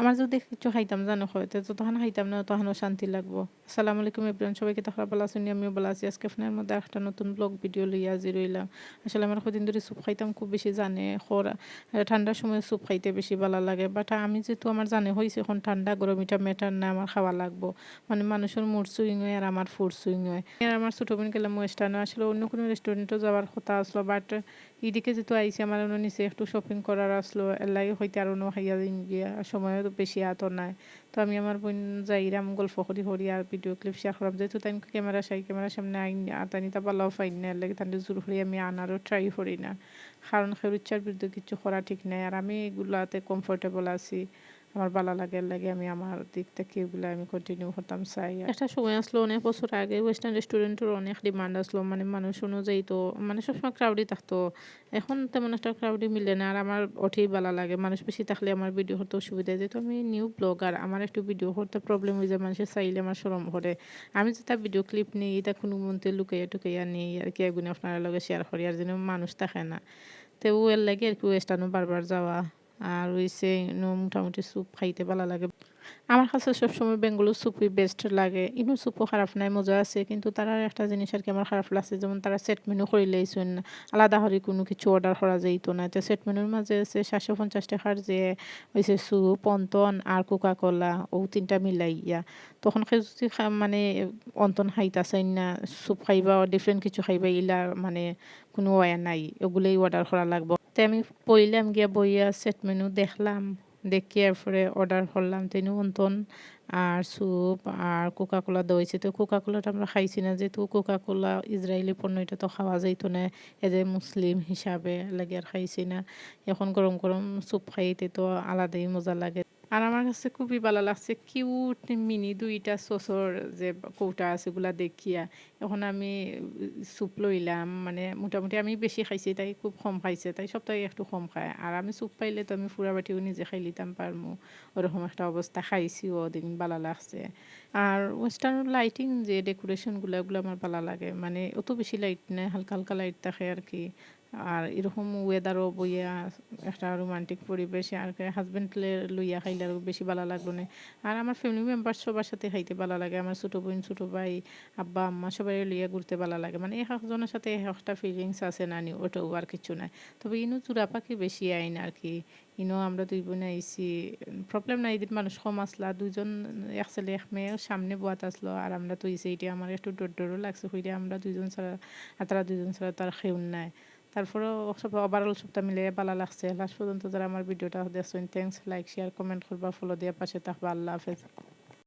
আমার যদি কিছু খাইতাম, জানো, হয়তো যতক্ষণ খাইতাম না তখনও শান্তি লাগবো। আসসালামু আলাইকুম এভরিওয়ান সবাইকে তো খারাপ আছেন, আমিও বলা আছি। আজকে আপনার মধ্যে একটা নতুন ব্লগ ভিডিও লইয়া আজি রইলাম আসলে আমার কদিন ধরে স্যুপ খাইতাম, খুব বেশি জানে, খরা ঠান্ডার সময় স্যুপ খাইতে বেশি ভালো লাগে। বাট আমি যেহেতু আমার জানে হয়েছে এখন ঠান্ডা, গরম, এটা ম্যাটার না, আমার খাওয়া লাগবো। মানে মানুষের মুড সুইং হয় আর আমার ফুড সুইং হয়। আর আমার ছোটো বোন গেলাম ওয়েস্টার্নে আসলে অন্য কোনো রেস্টুরেন্টও যাওয়ার কথা আসলো বাট এদিকে যেহেতু আইসি আমার নিচে একটু শপিং করার আসলো, এর লাগে হইতে আর অন্য খাইয়া দিন গিয়া সময়ও বেশি আত নাই। তো আমি আমার বোন যাইরাম গল্প করি হরি আর ভিডিও ক্লিপ শেয়ার করলাম যেহেতু তাই ক্যামেরা সাই ক্যামেরার সামনে আইন আতানি তা পালাও ফাইন না লাগে তাহলে জোর হয়ে আমি আনারও ট্রাই করি না। কারণ খেরুচ্চার বিরুদ্ধে কিছু করা ঠিক নাই। আর আমি এগুলাতে কমফোর্টেবল আছি। আমার ভালো লাগে লাগে, আমি আমার দিক থেকে এগুলো আমি কন্টিনিউ করতাম চাই একটা সময় আসলো, অনেক বছর আগে ওয়েস্টার্ন রেস্টুরেন্টের অনেক ডিমান্ড আসলো মানে মানুষ অনুযায়ী তো মানে সবসময় ক্রাউডই থাকতো। এখন তেমন একটা ক্রাউডই মিলে না, আর আমার ওঠেই ভালো লাগে। মানুষ বেশি থাকলে আমার ভিডিও করতে অসুবিধা যেহেতু আমি নিউ ব্লগার আমার একটু ভিডিও করতে প্রবলেম হয়ে যায়, মানুষের চাইলে আমার সরম করে আমি যেটা ভিডিও ক্লিপ নিই, এটা কোনো মন্ত্রে লুকাইয়া টুকাইয়া নিই, আর কি এগুলো আপনার লগে শেয়ার করি, আর যেন মানুষ থাকে না। তো ও এর লাগে আর কি ওয়েস্টার্নও বারবার যাওয়া। আর হইছে মোটামুটি স্যুপ খাইতে ভালো লাগে। আমার কাছে সবসময় বেঙ্গলুর স্যুপই বেস্ট লাগে। ইনো স্যুপও খারাপ নাই, মজা আছে, কিন্তু তারা একটা জিনিস আর কি আমার খারাপ লাগছে, যেমন তারা সেট মেনু করিলেইছেন আলাদা করে কোনো কিছু অর্ডার করা যাইতো না। তো সেট মেনুর মাঝে আছে সাতশো পঞ্চাশ টাকার যে হয়েছে স্যুপ অন্তন আর কোকা কোলা ও তিনটা মিলাইয়া। তখন যদি মানে অন্তন খাইতাছেন না স্যুপ খাইবা ডিফারেন্ট কিছু খাইবা, ইলা মানে কোনো ওয়া নাই, ওগুলোই অর্ডার করা লাগবে। তো আমি পড়লাম গিয়া বইয়া সেট মেনু দেখলাম। দেখি এরপরে অর্ডার করলাম তিনি অন্তন আর স্যুপ আর কোকা কোলা দইছে। তো কোকা কোলাটা আমরা খাইছি না, যেহেতু কোকা কোলা ইসরায়েলি পণ্য, এটা তো খাওয়া যাইতো না। এজ এ মুসলিম হিসাবে লাগে আর খাইছি না। এখন গরম গরম স্যুপ খাইতে তো আলাদাই মজা লাগে। আর আমার কাছে খুবই ভালো লাগছে কিউট মিনি দুইটা সসর যে কৌটা আছে ওগুলা দেখিয়া। এখন আমি স্যুপ লইলাম মানে মোটামুটি আমি বেশি খাইছি, তাই খুব কম খাইছে, তাই সপ্তাহে একটু কম খায়। আর আমি স্যুপ পাইলে তো আমি ফুরা বাটিও নিজে খাই লিতাম পারমু, ওরকম একটা অবস্থা খাইছিও দিন ভালো লাগছে। আর ওয়েস্টার্ন লাইটিং যে ডেকোরেশনগুলো ওগুলো আমার ভালো লাগে মানে অত বেশি লাইট নেই, হালকা হালকা লাইট থাকে আর কি। আর এরকম ওয়েদারও বইয়া একটা রোমান্টিক পরিবেশে আর হাজব্যান্ড লইয়া খাইলে আরও বেশি ভালো লাগল না। আর আমার ফ্যামিলি মেম্বার সবার সাথে খাইতে ভালো লাগে। আমার ছোটো বোন, ছোটো ভাই, আব্বা, আম্মা সবাই লইয়া ঘুরতে ভালো লাগে। মানে এক একজনের সাথে এক একটা ফিলিংস আছে না নি, ওটাও আর কিছু নাই তবে ইনো চূড়া পাখি বেশি আইন আর কি। ইনো আমরা দুই বোন আইসি প্রবলেম নাই এদিন মানুষ কম আসলা দুজন এক ছেলে এক মেয়ে সামনে বোয়াত আসলো আর আমরা তো ইসে এটা আমার একটু ডর ডরও লাগছে হইলে আমরা দুইজন ছাড়া আর তারা দুইজন ছাড়া তার খেউন নাই। তারপরেও সব ওভারঅল সবটা মিলে ভালো লাগছে। লাস্ট পর্যন্ত যারা আমার ভিডিওটা দেখছেন থ্যাংকস লাইক শেয়ার কমেন্ট করবা ফলো দিয়ে পাশে থাকবা। আল্লাহ হাফেজ।